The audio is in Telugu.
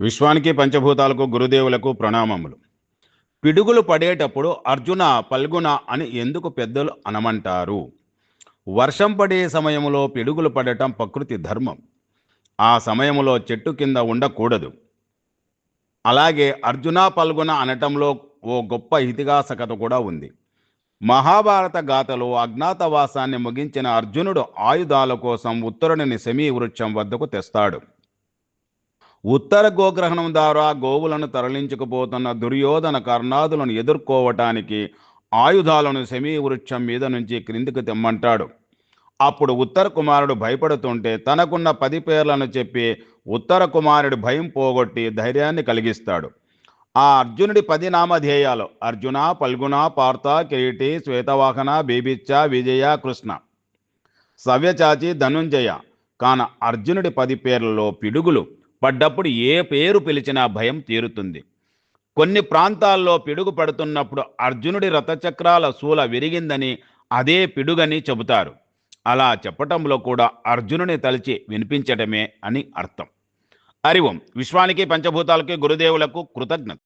విశ్వానికి పంచభూతాలకు గురుదేవులకు ప్రణామములు. పిడుగులు పడేటప్పుడు అర్జున పల్గున అని ఎందుకు పెద్దలు అనమంటారు? వర్షం పడే సమయంలో పిడుగులు పడటం ప్రకృతి ధర్మం. ఆ సమయంలో చెట్టు కింద ఉండకూడదు. అలాగే అర్జున పల్గున అనటంలో ఓ గొప్ప ఇతిహాసకత కూడా ఉంది. మహాభారత గాథలో అజ్ఞాతవాసాన్ని ముగించిన అర్జునుడు ఆయుధాల కోసం ఉత్తరుడిని సెమీ వృక్షం వద్దకు తెస్తాడు. ఉత్తర గోగ్రహణం ద్వారా గోవులను తరలించుకుపోతున్న దుర్యోధన కర్ణాదులను ఎదుర్కోవటానికి ఆయుధాలను సెమీ వృక్షం మీద నుంచి క్రిందికి తెమ్మంటాడు. అప్పుడు ఉత్తర కుమారుడు భయపడుతుంటే తనకున్న పది పేర్లను చెప్పి ఉత్తర కుమారుడి భయం పోగొట్టి ధైర్యాన్ని కలిగిస్తాడు. ఆ అర్జునుడి పది నామధేయాలు అర్జున పల్గుణ పార్థ కిరీటి శ్వేతవాహన బీభిచ్చ విజయ కృష్ణ. సవ్యచాచి ధనుంజయ. కాన అర్జునుడి పది పేర్లలో పిడుగులు పడ్డప్పుడు ఏ పేరు పిలిచినా భయం తీరుతుంది. కొన్ని ప్రాంతాల్లో పిడుగు పడుతున్నప్పుడు అర్జునుడి రథచక్రాల శూల విరిగిందని అదే పిడుగని చెబుతారు. అలా చెప్పటంలో కూడా అర్జునుని తలిచి వినిపించటమే అని అర్థం. హరి ఓం. విశ్వానికి పంచభూతాలకి గురుదేవులకు కృతజ్ఞత.